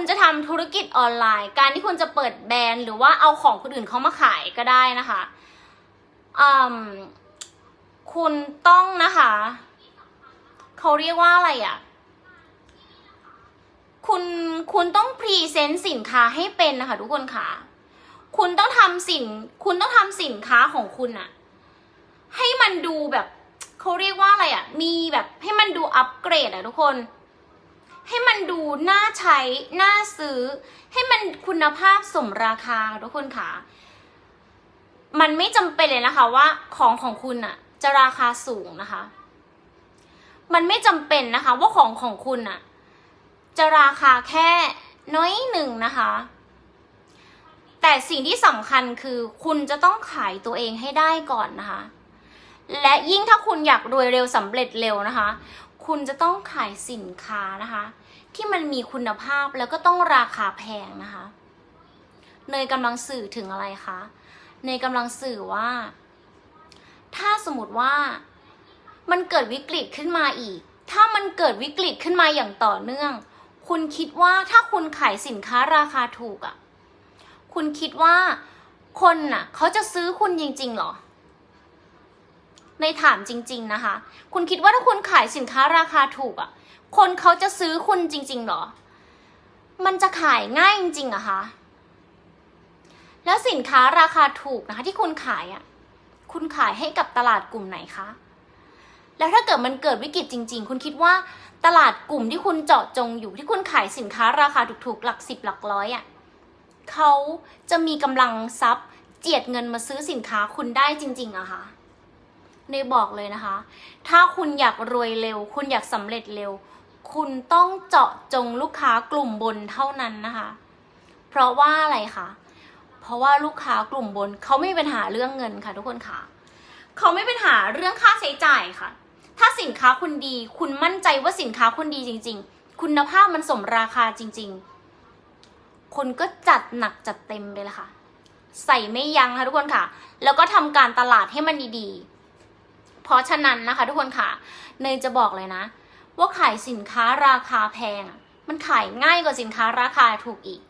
คุณจะทำธุรกิจออนไลน์ การที่คุณจะเปิดแบรนด์ หรือว่าเอาของคนอื่นเขามาขายก็ได้นะคะคุณต้องนะคะ เขาเรียกว่าอะไรอะ่ะ คุณคุณต้องพรีเซนต์สินค้าให้เป็นนะคะ ทุกคนค่ะ คุณต้องทำสิน คุณต้องทำสินค้าของคุณอะให้มันดูแบบเขาเรียกว่าอะไรอะมีแบบให้มันดูอัปเกรดอะทุกคน ให้มันดูน่าใช้น่าซื้อ ให้มันคุณภาพสมราคาทุกคนค่ะ มันไม่จำเป็นเลยนะคะว่าของของคุณอะจะราคาสูงนะคะ มันไม่จำเป็นนะคะว่าของของคุณอะจะราคาแค่น้อยหนึ่งนะคะ แต่สิ่งที่สำคัญคือคุณจะต้องขายตัวเองให้ได้ก่อนนะคะ และยิ่งถ้าคุณอยากรวยเร็วสำเร็จเร็วนะคะ คุณจะต้องขายสินค้านะคะ ที่มันมีคุณภาพแล้วก็ต้องราคาแพงนะคะ เนยกำลังสื่อถึงอะไรคะเนยกำลังสื่อว่า ถ้าสมมติว่ามันเกิดวิกฤตขึ้นมาอีก ถ้ามันเกิดวิกฤตขึ้นมาอย่างต่อเนื่อง คุณคิดว่าถ้าคุณขายสินค้าราคาถูกอะ่ะ คุณคิดว่าคนน่ะ เขาจะซื้อคุณจริงๆหรอ ในถามจริง ๆนะคะ คุณคิดว่าถ้าคุณขายสินค้าราคาถูกอะ่ะ คนเขาจะซื้อคุณจริง ๆหรอ มันจะขายง่ายจริงๆอะคะแล้วสินค้าราคาถูกนะคะ ที่คุณขายอะ่ะ คุณขายให้กับตลาดกลุ่มไหนคะ แล้วถ้าเกิดมันเกิดวิกฤตจริง ๆ คุณคิดว่าตลาดกลุ่มที่คุณเจาะจงอยู่ที่คุณขายสินค้าราคาถูกๆหลักสิบหลักร้อยอะ่ะเขาจะมีกำลังทรัพย์เจียดเงินมาซื้อสินค้าคุณได้จริงๆอะคะ่ะ เนยบอกเลยนะคะ ถ้าคุณอยากรวยเร็ว คุณอยากสำเร็จเร็ว คุณต้องเจาะจงลูกค้ากลุ่มบนเท่านั้นนะคะ เพราะว่าอะไรคะ เพราะว่าลูกค้ากลุ่มบนเขาไม่มีปัญหาเรื่องเงินค่ะ ทุกคนค่ะ เขาไม่เป็นปัญหาเรื่องค่าใช้จ่ายค่ะ ถ้าสินค้าคุณดี คุณมั่นใจว่าสินค้าคุณดีจริง ๆ คุณภาพมันสมราคาจริง ๆ คุณก็จัดหนักจัดเต็มไปเลยค่ะ ใส่ไม่ยั้งค่ะทุกคนค่ะ แล้วก็ทำการตลาดให้มันดีๆ เพราะฉะนั้นนะคะ ทุกคนค่ะเนยจะบอกเลยนะ ว่าขายสินค้าราคาแพง มันขายง่ายกว่าสินค้าราคาถูกอีก